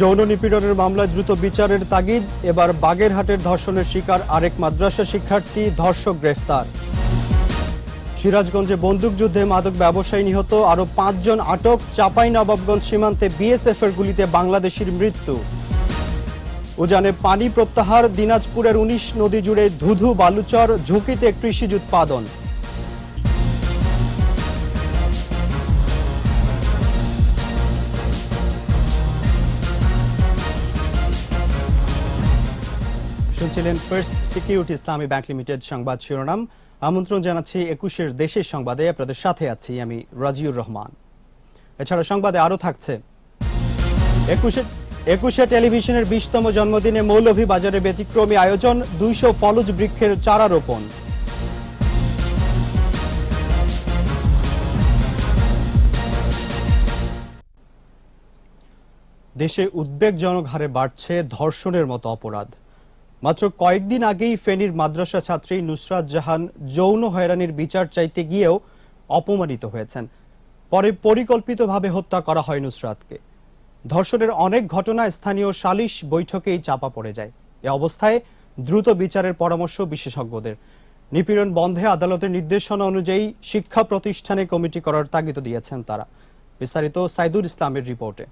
যৌন নিপীড়নের মামলায় দ্রুত বিচারের তাগিদ, এবার বাগেরহাটের ধর্ষণের শিকার আরেক মাদ্রাসা শিক্ষার্থী, ধর্ষক গ্রেফতার। সিরাজগঞ্জে বন্দুকযুদ্ধে মাদক ব্যবসায়ী নিহত, আরও পাঁচজন আটক চাপাই নবাবগঞ্জ সীমান্তে বিএসএফ এর গুলিতে বাংলাদেশির মৃত্যু। উজানে পানি প্রত্যাহার, দিনাজপুরের উনিশ নদী জুড়ে ধুধু বালুচর, ঝুঁকিতে কৃষিজ উৎপাদন। শুনছিলেন first security Islami bank limited সংবাদ শিরোনাম। আমন্ত্রণ জানাচ্ছি একুশের দেশের সংবাদে। আপনাদের সাথে আছি আমি রাজিউর রহমান। এছাড়া সংবাদে আরও থাকছে। একুশে একুশে টেলিভিশনের বিশতম জন্মদিনে মৌলভীবাজারে ব্যতিক্রমী আয়োজন, দুইশো ফলজ বৃক্ষের চারা রোপণ দেশে উদ্বেগজনক হারে বাড়ছে ধর্ষণের মতো অপরাধ। মাত্র কয়েকদিন আগেই ফেনীর মাদ্রাসা ছাত্রী নুসরাত জাহান যৌন হয়রানির বিচার চাইতে গিয়েও অপমানিত হয়েছেন। পরে পরিকল্পিতভাবে হত্যা করা হয় নুসরাতকে। ধর্ষণের অনেক ঘটনা স্থানীয় সালিশ বৈঠকেই চাপা পড়ে যায়। এ অবস্থায় দ্রুত বিচারের পরামর্শ বিশেষজ্ঞদের। নিপীড়ন বন্ধে আদালতের নির্দেশনা অনুযায়ী শিক্ষা প্রতিষ্ঠানে কমিটি করার তাগিদ দিয়েছেন তারা। বিস্তারিত সাইদুল ইসলামের রিপোর্টে।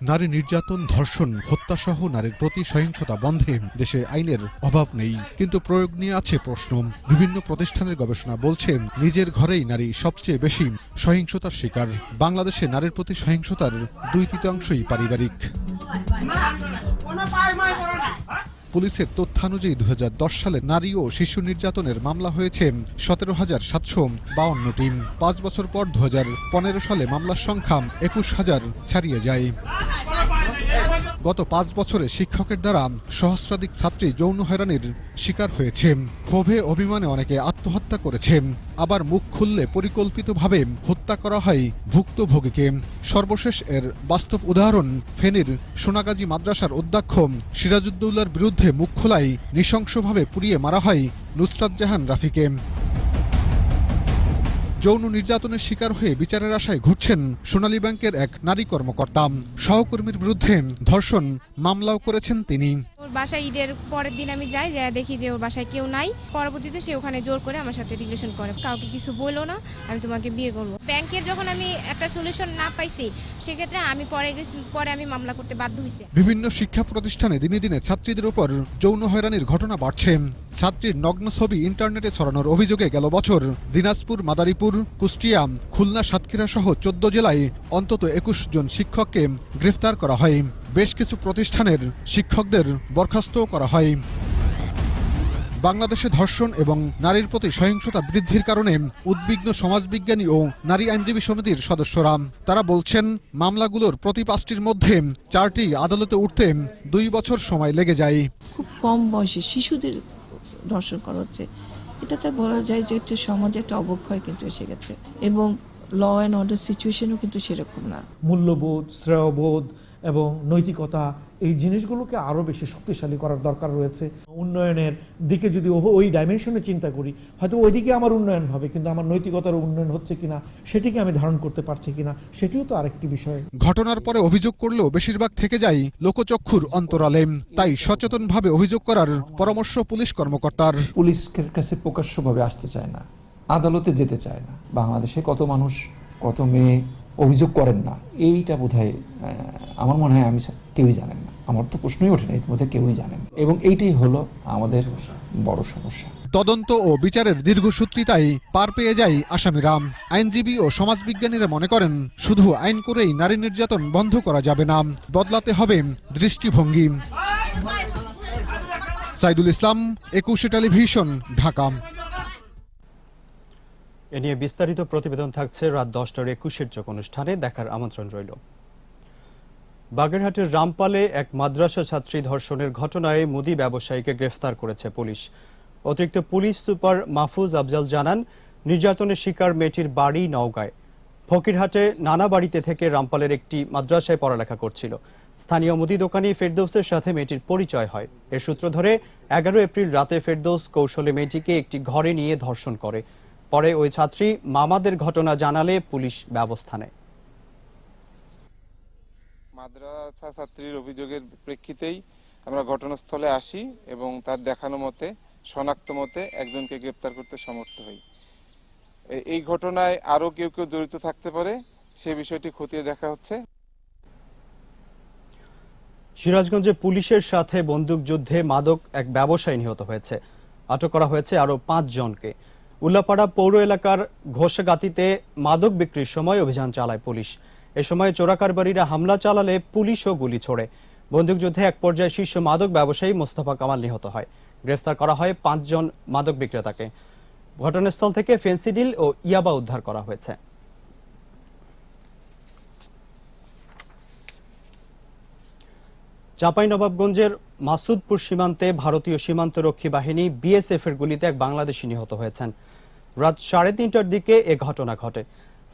নারী নির্যাতন ধর্ষণ হত্যাসহ নারীর প্রতি সহিংসতা বন্ধে দেশে আইনের অভাব নেই কিন্তু প্রয়োগ নিয়ে আছে প্রশ্ন বিভিন্ন প্রতিষ্ঠানের গবেষণা বলছে নিজের ঘরেই নারী সবচেয়ে বেশি সহিংসতার শিকার বাংলাদেশে নারীর প্রতি সহিংসতার দুই তৃতীয়াংশই পারিবারিক পুলিশের তথ্যানুযায়ী দু সালে নারী ও শিশু নির্যাতনের মামলা হয়েছে সতেরো হাজার সাতশো বাউন্নটি পাঁচ বছর পর দু সালে মামলার সংখ্যা একুশ হাজার ছাড়িয়ে যায়। গত পাঁচ বছরে শিক্ষকের দ্বারা সহস্রাধিক ছাত্রী যৌন হয়রানির শিকার হয়েছে। ক্ষোভে অভিমানে অনেকে আত্মহত্যা করেছে। আবার মুখ খুললে পরিকল্পিতভাবে হত্যা করা হয় ভুক্তভোগীকে। সর্বশেষ এর বাস্তব উদাহরণ ফেনীর সোনাগাজী মাদ্রাসার অধ্যক্ষ সিরাজউদ্দৌলার বিরুদ্ধে মুখ খোলায় নৃশংসভাবে পুড়িয়ে মারা হয় নুসরাত জাহান রাফিকে। যৌন নির্যাতনের শিকার হয়ে বিচারের আশায় ঘুরছেন সোনালী ব্যাংকের এক নারী কর্মকর্তা। সহকর্মীর বিরুদ্ধে ধর্ষণ মামলাও করেছেন তিনি। বাসায় ঈদের পরের দিন আমি যাই যা দেখি যে ওর বাসায় কেউ নাই। পরবর্তীতে সে ওখানে জোর করে আমার সাথে রিলেশন করে। কাউকে কিছু বলল না, আমি তোমাকে বিয়ে করব। ব্যাংকের যখন আমি একটা সলিউশন না পাইছি, সেক্ষেত্রে আমি পরে গেছি, পরে আমি মামলা করতে বাধ্য হয়েছি বিভিন্ন শিক্ষা প্রতিষ্ঠানে দিনে দিনে ছাত্রীদের উপর যৌন হয়রানির ঘটনা বাড়ছে। ছাত্রীর নগ্ন ছবি ইন্টারনেটে ছড়ানোর অভিযোগে গেল বছর দিনাজপুর, মাদারীপুর, কুষ্টিয়া, খুলনা সাতক্ষীরা সহ চোদ্দ জেলায় অন্তত একুশ জন শিক্ষককে গ্রেফতার করা হয়। বেশ কিছু প্রতিষ্ঠানের শিক্ষকদের বরখাস্তও করা হয়। বাংলাদেশে ধর্ষণ এবং নারীর প্রতি সহিংসতা বৃদ্ধির কারণে উদ্বিগ্ন সমাজবিজ্ঞানী ও নারী আইনজীবী সমিতির সদস্যরা তারা বলছেন মামলাগুলোর প্রতি পাঁচটির মধ্যে চারটি আদালতে উঠতে দুই বছর সময় লেগে যায়। খুব কম বয়সে শিশুদের ধর্ষণ করা হচ্ছে। এটাতে বলা যায় যে একটা সমাজে একটা অবক্ষয় কিন্তু এসে গেছে এবং ল অ্যান্ড অর্ডার সিচুয়েশনও কিন্তু সেরকম না। মূল্যবোধ শ্রেয়বোধ এবং নৈতিকতা এই জিনিসগুলোকে আরও বেশি শক্তিশালী করার দরকার রয়েছে। উন্নয়নের দিকে যদি ও- ওই ডাইমেনশনে চিন্তা করি হয়তো ওইদিকে আমার উন্নয়ন হবে কিন্তু আমার নৈতিকতার উন্নয়ন হচ্ছে কিনা সেটিকে আমি ধারণ করতে পারছি কিনা সেটিও তো আরেকটি বিষয়। ঘটনার পরে অভিযোগ করলেও বেশিরভাগ থেকে যায় লোকচক্ষুর অন্তরালে তাই সচেতনভাবে অভিযোগ করার পরামর্শ পুলিশ কর্মকর্তার। পুলিশের কাছে প্রকাশ্যভাবে আসতে চায় না আদালতে যেতে চায় না। বাংলাদেশে কত মানুষ কত মেয়ে অভিযোগ করেন না। এইটা বোধ আমার মনে হয় আমি কেউই জানেন না। আমার তো প্রশ্নই ওঠে না, এর মধ্যে কেউই জানেন এবং এইটাই হলো আমাদের বড় সমস্যা। তদন্ত ও বিচারের দীর্ঘসূত্রিতায় পার পেয়ে যায় আসামিরা আইনজীবী ও সমাজবিজ্ঞানীরা মনে করেন, শুধু আইন করেই নারী নির্যাতন বন্ধ করা যাবে না, বদলাতে হবে দৃষ্টিভঙ্গি। সাইদুল ইসলাম, একুশে টেলিভিশন, ঢাকা। এ নিয়ে বিস্তারিত প্রতিবেদন থাকছে রাত দশটার একুশের চোখ অনুষ্ঠানে। দেখার আমন্ত্রণ রইল। বাগেরহাটের রামপালে এক মাদ্রাসা ছাত্রী ধর্ষণের ঘটনায় মুদি ব্যবসায়ীকে গ্রেফতার করেছে পুলিশ। অতিরিক্ত পুলিশ সুপার মাহফুজ আফজাল জানান, নির্যাতনের শিকার মেয়েটির বাড়ি নওগাঁয়। ফকিরহাটে নানা বাড়িতে থেকে রামপালের একটি মাদ্রাসায় পড়ালেখা করছিল। স্থানীয় মুদি দোকানি ফেরদৌসের সাথে মেয়েটির পরিচয় হয়। এর সূত্র ধরে, এগারো এপ্রিল রাতে ফেরদৌস কৌশলে মেয়েটিকে একটি ঘরে নিয়ে ধর্ষণ করে। পরে ওই ছাত্রী মামাদের ঘটনা জানালে পুলিশ ব্যবস্থা নেয়। মাদ্রাসা ছাত্রীর অভিযোগের প্রেক্ষিতেই আমরা ঘটনাস্থলে আসি এবং তার দেখানো মতে শনাক্ত মতে একজনকে গ্রেপ্তার করতে সমর্থ হই। এই ঘটনায় আরও কেউ কেউ জড়িত থাকতে পারে সে বিষয়টি খতিয়ে দেখা হচ্ছে। সিরাজগঞ্জে পুলিশের সাথে বন্দুকযুদ্ধে মাদক এক ব্যবসায়ী নিহত হয়েছে। আটক করা হয়েছে আরও পাঁচ জনকে। উল্লাপাড়া পৌর এলাকার ঘোষগাতিতে মাদক বিক্রির সময় অভিযান চালায় পুলিশ। এ সময় চোরাকারবারীরা হামলা চালালে পুলিশও গুলি ছোড়ে। বন্দুকযুদ্ধে এক পর্যায়ে শীর্ষ মাদক ব্যবসায়ী মোস্তফা কামাল নিহত হয়। গ্রেফতার করা হয় পাঁচজন মাদক বিক্রেতাকে। ঘটনাস্থল থেকে ফেন্সিডিল ও ইয়াবা উদ্ধার করা হয়েছে। চাঁপাইনবাবগঞ্জের মাসুদপুর সীমান্তে ভারতীয় সীমান্তরক্ষী বাহিনী বিএসএফ এর গুলিতে এক বাংলাদেশি নিহত হয়েছেন। রাত সাড়ে তিনটার দিকে এ ঘটনা ঘটে।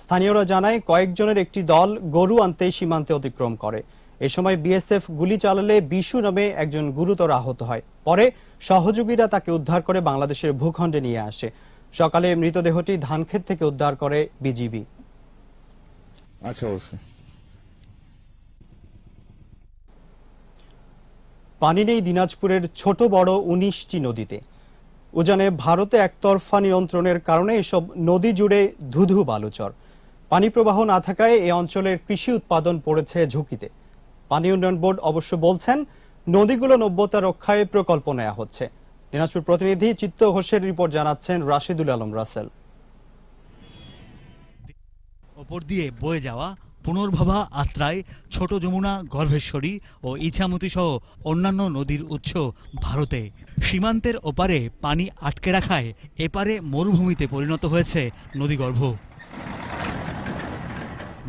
স্থানীয়রা জানায় কয়েকজনের একটি দল গরু আনতে সীমান্তে অতিক্রম করে। এ সময় বিএসএফ গুলি চালালে বিশু নামে একজন গুরুতর আহত হয়। পরে সহযোগীরা তাকে উদ্ধার করে বাংলাদেশের ভূখণ্ডে নিয়ে আসে। সকালে মৃতদেহটি ধানক্ষেত থেকে উদ্ধার করে বিজিবি। আচ্ছা পানি নেই দিনাজপুরের ছোট বড় উনিশটি নদীতে। উজানে ভারতে একতরফা নিয়ন্ত্রণের কারণে এসব নদী জুড়ে ধুধু বালুচর। পানি প্রবাহ না থাকায় এ অঞ্চলের কৃষি উৎপাদন পড়েছে ঝুঁকিতে। পানি উন্নয়ন বোর্ড অবশ্য বলছেন, নদীগুলো নব্যতা রক্ষায় প্রকল্প নেওয়া হচ্ছে। দিনাজপুর প্রতিনিধি চিত্ত ঘোষের রিপোর্ট জানাচ্ছেন রাশিদুল আলম রাসেল। ওপর দিয়ে বয়ে যাওয়া পুনর্ভবা আত্রাই ছোট যমুনা গর্ভেশ্বরী ও ইছামতি সহ অন্যান্য নদীর উৎস ভারতে। সীমান্তের ওপারে পানি আটকে রাখায় এপারে মরুভূমিতে পরিণত হয়েছে নদীগর্ভ।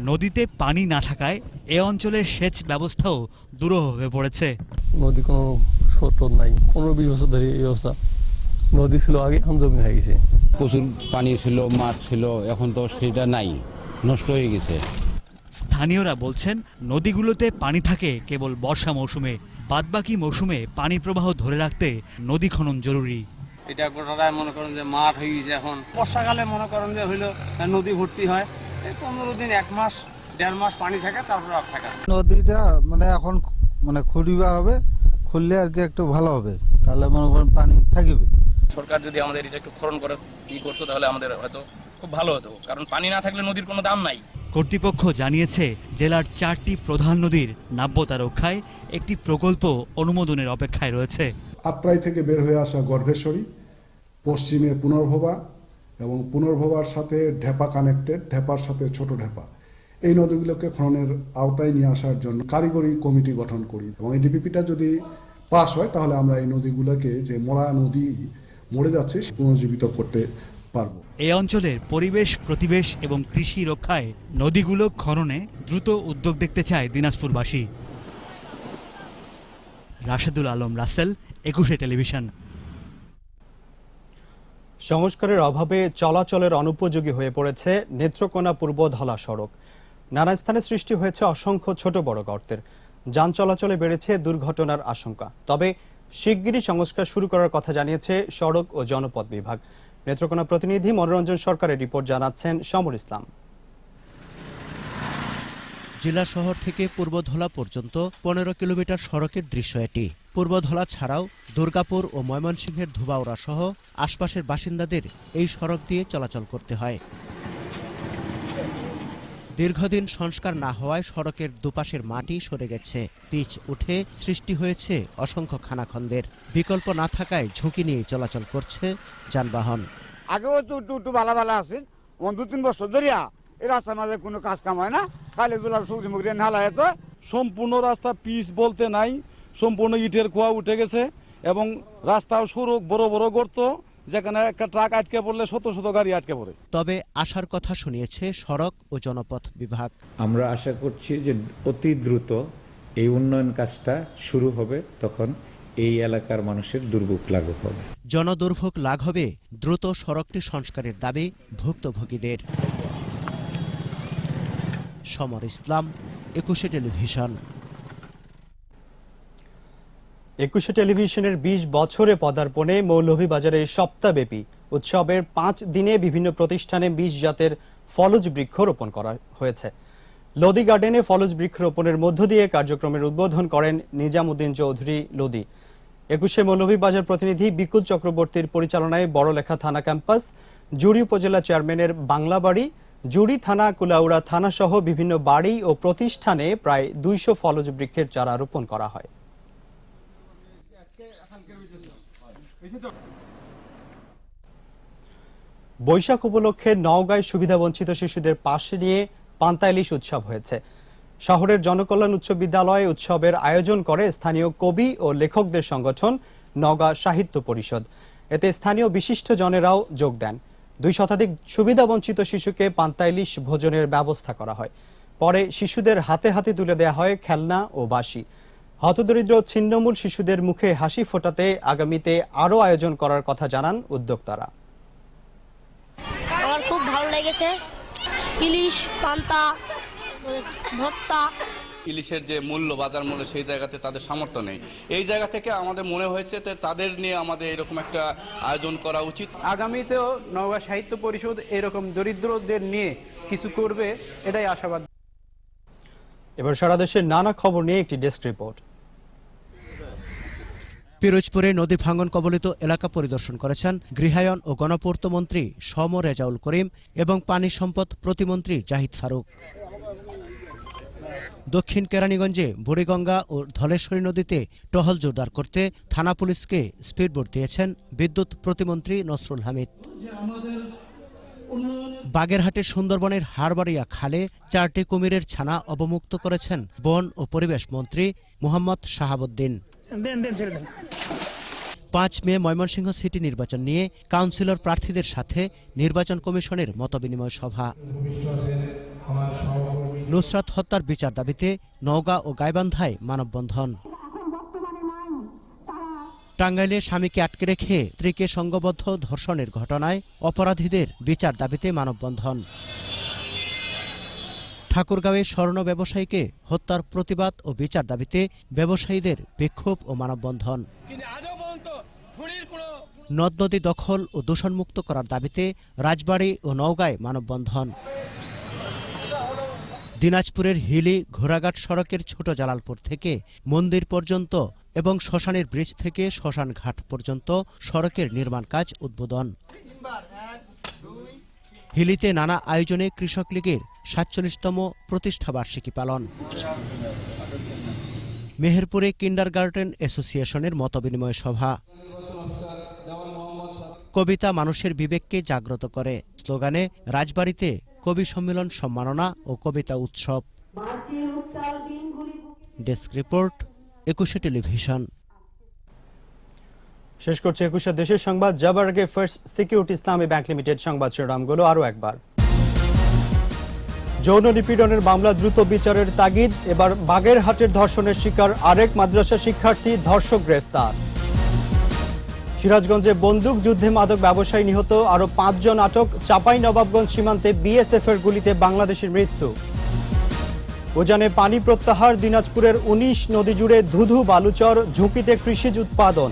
নদীতে পানি না থাকায় এ অঞ্চলের সেচ ব্যবস্থাও দুরূহ হয়ে পড়েছে। নদী কোনো সত্য নাই। পনেরো বিশ বছর ধরে এই অবস্থা। নদী ছিল আগে এখন জমি হয়ে গেছে। প্রচুর পানি ছিল মাছ ছিল এখন তো সেটা নাই নষ্ট হয়ে গেছে। স্থানীয়রা বলছেন নদীগুলোতে পানি থাকে কেবল বর্ষা মৌসুমে। বাদবাকি মৌসুমে পানি প্রবাহ ধরে রাখতে নদী খনন জরুরি। এটা গোটাটাই মনে করেন যে মাঠ হয়ে গেছে এখন। বর্ষাকালে মনে করেন যে হইল নদী ভর্তি হয়। এই পনেরো দিন এক মাস দেড় মাস পানি থাকে তারপর আর থাকে নদীটা মানে এখন মানে খুঁড়িবা হবে খুললে আর কি একটু ভালো হবে। তাহলে মনে করেন পানি থাকবে। সরকার যদি আমাদের এটা একটু খরণ করে ই করতো তাহলে আমাদের হয়তো খুব ভালো হতো। কারণ পানি না থাকলে নদীর কোনো দাম নাই। কর্তৃপক্ষ জানিয়েছে, জেলার চারটি প্রধান নদীর নাব্যতা রক্ষায় একটি প্রকল্প অনুমোদনের অপেক্ষায় রয়েছে। আত্রাই থেকে বের হয়ে আসা গর্ভেশ্বরী, পশ্চিমে পুনর্ভবা এবং পুনর্ভবার সাথে ঢেপা কানেক্টেড, ঢেপার সাথে ছোট ঢেপা। এই নদীগুলোকে খননের আওতায় নিয়ে আসার জন্য কারিগরি কমিটি গঠন করি এবং এই ডিপিপিটা যদি পাস হয়, তাহলে আমরা এই নদীগুলোকে যে মরা নদী মরে যাচ্ছে পুনর্জীবিত করতে পারব। এ অঞ্চলের পরিবেশ, প্রতিবেশ এবং কৃষি রক্ষায় নদীগুলো খননে দ্রুত উদ্যোগ দেখতে চায় দিনাজপুরবাসী। রাশেদুল আলম, রাসেল, একুশে টেলিভিশন। সংস্কারের অভাবে চলাচলের অনুপযোগী হয়ে পড়েছে নেত্রকোনা পূর্ব ধলা সড়ক। নানা স্থানে সৃষ্টি হয়েছে অসংখ্য ছোট বড় গর্তের। যান চলাচলে বেড়েছে দুর্ঘটনার আশঙ্কা। তবে শিগগিরই সংস্কার শুরু করার কথা জানিয়েছে সড়ক ও জনপথ বিভাগ। নেত্রকোনা প্রতিনিধি মনোরঞ্জন সরকারের রিপোর্ট জানাচ্ছেন সমর ইসলাম। জেলা শহর থেকে পূর্বধলা পর্যন্ত পনেরো কিলোমিটার সড়কের দৃশ্য এটি। পূর্বধলা ছাড়াও দুর্গাপুর ও ময়মনসিংহের ধুবাওড়া সহ আশপাশের বাসিন্দাদের এই সড়ক দিয়ে চলাচল করতে হয়। দীর্ঘদিন সংস্কার না হওয়ায় সড়কের দুপাশের মাটি সরে গেছে। পিচ উঠে সৃষ্টি হয়েছে অসংখ্য খানাখন্দের। বিকল্প না থাকায় ঝুঁকি নিয়ে চলাচল করছে যানবাহন। আগেও তো একটু একটু ভালো ভালো আছে দু তিন বছর ধরিয়া এই রাস্তার মাঝে কোনো কাজ কাম হয় না। খালি গুলার সবজি মুগরি নালা এত। সম্পূর্ণ রাস্তা পিচ বলতে নাই। সম্পূর্ণ ইটের কুয়া উঠে গেছে এবং রাস্তাও সরু বড় বড় গর্ত। যেখানে একটা ট্রাক আটকে পড়লে শত শত গাড়ি আটকে পড়ে। তবে আশার কথা শুনিয়েছে সড়ক ও জনপথ বিভাগ। আমরা আশা করছি যে অতি দ্রুত এই উন্নয়ন কাজটা শুরু হবে তখন এই এলাকার মানুষের দুর্ভোগ লাঘব হবে। জনদুর্ভোগ লাঘবে দ্রুত সড়কটি সংস্কারের দাবি ভুক্তভোগীদের। সমর ইসলাম একুশে টেলিভিশন। একুশে টেলিভিশনের ২০ বছরে পদার্পণে মৌলভীবাজারে সপ্তাহব্যাপী উৎসবের পাঁচ দিনে বিভিন্ন প্রতিষ্ঠানে বিশ জাতের ফলজ বৃক্ষ রোপণ করা হয়েছে। লোদি গার্ডেনে ফলজ বৃক্ষ রোপণের মধ্য দিয়ে কার্যক্রমের উদ্বোধন করেন নিজামুদ্দিন চৌধুরী লোদি। একুশে মৌলভীবাজার প্রতিনিধি বিকুল চক্রবর্তীর পরিচালনায় বড়লেখা থানা ক্যাম্পাস, জুড়ি উপজেলা চেয়ারম্যানের বাংলা বাড়ি জুড়ি থানা কুলাউড়া থানা সহ বিভিন্ন বাড়ি ও প্রতিষ্ঠানে প্রায় দুইশো ফলজ বৃক্ষের চারা রোপণ করা হয়। বৈশাখ উপলক্ষে নওগাঁয় সুবিধাবঞ্চিত শিশুদের পাশে নিয়ে পান্তা ইলিশ উৎসব হয়েছে। শহরের জনকল্যাণ উচ্চ বিদ্যালয়ে উৎসবের আয়োজন করে স্থানীয় কবি ও লেখকদের সংগঠন নওগাঁ সাহিত্য পরিষদ। এতে স্থানীয় বিশিষ্ট জনেরাও যোগ দেন। দুই শতাধিক সুবিধাবঞ্চিত শিশুকে পান্তা ইলিশ ভোজনের ব্যবস্থা করা হয়। পরে শিশুদের হাতে হাতে তুলে দেওয়া হয় খেলনা ও বাঁশি। হতদরিদ্র ছিন্নমূল শিশুদের মুখে হাসি ফোটাতে আগামীতে আরও আয়োজন করার কথা জানান উদ্যোক্তারা। আমার খুব ভালো লেগেছে। ইলিশ পান্তা ভর্তা। ইলিশের যে মূল্য বাজার মূল্য সেই জায়গাতে তাদের সামর্থ্য নেই। এই জায়গা থেকে আমাদের মনে হয়েছে যে তাদের নিয়ে আমাদের এরকম একটা আয়োজন করা উচিত। আগামীতেও নওগাঁ সাহিত্য পরিষদ এরকম দরিদ্রদের নিয়ে কিছু করবে এটাই আশাবাদ। এবার সারা দেশের নানা খবর নিয়ে একটি ডেস্ক রিপোর্ট। পিরোজপুরে নদী ভাঙন কবলিত এলাকা পরিদর্শন করেছেন গৃহায়ন ও গণপূর্ত মন্ত্রী সম রেজাউল করিম এবং পানি সম্পদ প্রতিমন্ত্রী জাহিদ ফারুক। দক্ষিণ কেরানীগঞ্জে বুড়িগঙ্গা ও ধলেশ্বরী নদীতে টহল জোরদার করতে থানা পুলিশকে স্পিডবোট দিয়েছেন বিদ্যুৎ প্রতিমন্ত্রী নসরুল হামিদ। বাগেরহাটের সুন্দরবনের হারবাড়িয়া খালে চারটি কুমিরের ছানা অবমুক্ত করেছেন বন ও পরিবেশ মন্ত্রী মোহাম্মদ শাহাবুদ্দিন। পাঁচ মে ময়মনসিংহ সিটি নির্বাচন নিয়ে কাউন্সিলর প্রার্থীদের সাথে নির্বাচন কমিশনের মতবিনিময় সভা। নুসরাত হত্যার বিচার দাবিতে নওগাঁ ও গাইবান্ধায় মানববন্ধন। টাঙ্গাইলে স্বামীকে আটকে রেখে স্ত্রীকে সংঘবদ্ধ ধর্ষণের ঘটনায় অপরাধীদের বিচার দাবিতে মানববন্ধন। ঠাকুরগাঁওয়ে স্বর্ণ ব্যবসায়ীকে হত্যার প্রতিবাদ ও বিচার দাবিতে ব্যবসায়ীদের বিক্ষোভ ও মানববন্ধন। নদ নদী দখল ও দূষণমুক্ত করার দাবিতে রাজবাড়ী ও নওগাঁয় মানববন্ধন। দিনাজপুরের হিলি ঘোড়াঘাট সড়কের ছোট জালালপুর থেকে মন্দির পর্যন্ত এবং শ্মশানের ব্রিজ থেকে শ্মশান ঘাট পর্যন্ত সড়কের নির্মাণ কাজ উদ্বোধন। হিলিতে নানা আয়োজনে কৃষক লীগের সাতচল্লিশতম প্রতিষ্ঠা বার্ষিকী পালন। মেহেরপুরে কিন্ডার গার্ডেন অ্যাসোসিয়েশনের মতবিনিময় সভা। কবিতা মানুষের বিবেককে জাগ্রত করে। স্লোগানে রাজবাড়িতে কবি সম্মেলন সম্মাননা ও কবিতা উৎসব। Desk report Ekushey television. শেষ করছে একুশে দেশের সংবাদ। যাবার আগে first security Islami bank limited সংবাদ শিরোনামগুলো আরও একবার। যৌন নিপীড়নের মামলা দ্রুত বিচারের তাগিদ, এবার বাগেরহাটের ধর্ষণের শিকার আরেক মাদ্রাসা শিক্ষার্থী ধর্ষক গ্রেফতার। সিরাজগঞ্জে বন্দুক যুদ্ধে মাদক ব্যবসায়ী নিহত আরও পাঁচজন আটক চাপাই নবাবগঞ্জ সীমান্তে বিএসএফ এর গুলিতে বাংলাদেশের মৃত্যু। উজানে পানি প্রত্যাহার, দিনাজপুরের উনিশ নদী জুড়ে ধুধু বালুচর, ঝুঁকিতে কৃষিজ উৎপাদন।